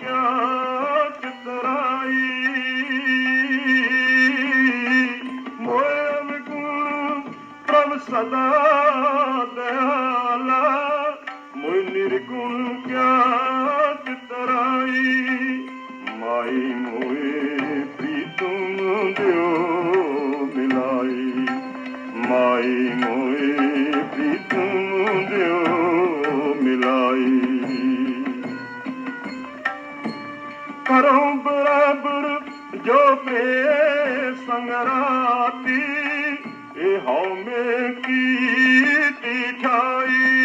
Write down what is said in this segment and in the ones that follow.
प्यार तराई मोइ पर सदा तराई माई मु तूं ਕਰੋ ਬਰਾਬਰ ਜੋ ਪ੍ਰੇ ਸੰਗਰਾਤੀ ਇਹ ਹਉ ਮੇ ਕੀ ਠਾਈ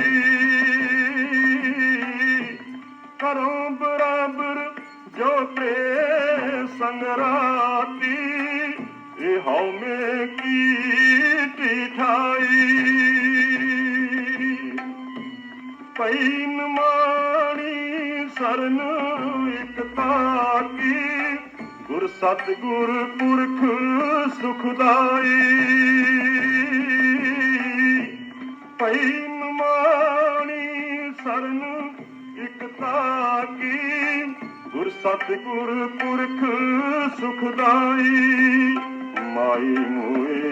ਕਰੋ ਬਰਾਬਰ ਜੋ ਪ੍ਰੇ ਸੰਗਰਾਤੀ ਇਹ ਹਉ ਮੇ ਕੀ ਠਾਈ ਪਈ ਨਮਾਣੀ ਸਰਨ ਇਕ ਤਾਕੀ ਗੁਰ ਸਤਿਗੁਰ ਪੁਰਖ ਸੁਖਦਾਈ। ਪਈ ਨਮਾਣੀ ਸਰਨ ਇਕ ਤਾਕੀ ਗੁਰ ਸਤਿਗੁਰ ਪੁਰਖ ਸੁਖਦਾਈ। ਮਾਈ ਮੋਏ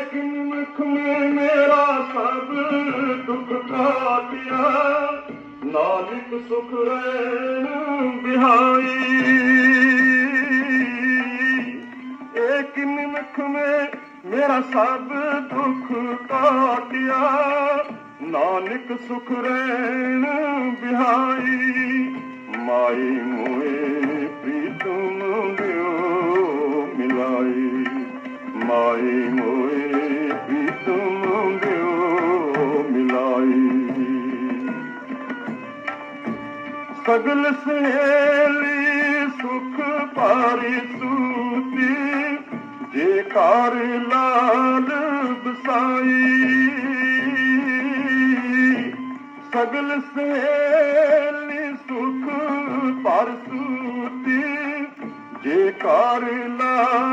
ਏਕ ਨਿਮਖ ਮੇ ਮੇਰਾ ਸਭ ਦੁੱਖ ਕਾਟਿਆ ਨਾਨਕ ਸੁਖ ਰਹਿਣ ਬਿਹਾਈ। ਏਕ ਨਿਮਖ ਮੇ ਮੇਰਾ ਸਭ ਦੁੱਖ ਕਾਟਿਆ ਨਾਨਕ ਸੁਖ ਰਹਿਣ ਬਿਹਾਈ। ਮਾਈ ਮੋਏ ਪ੍ਰੀਤਮ ਸਗਲ ਸਹੇਲੀ ਸੁਖ ਪਾਰੀ ਸੂਤੀ, ਜੇ ਕਰ ਲਾਲ ਬਸਾਈ ਸਗਲ ਸਹੇਲੀ ਸੁਖ ਪਰਸੂਤੀ ਜੇ ਕਰ ਲਾਲ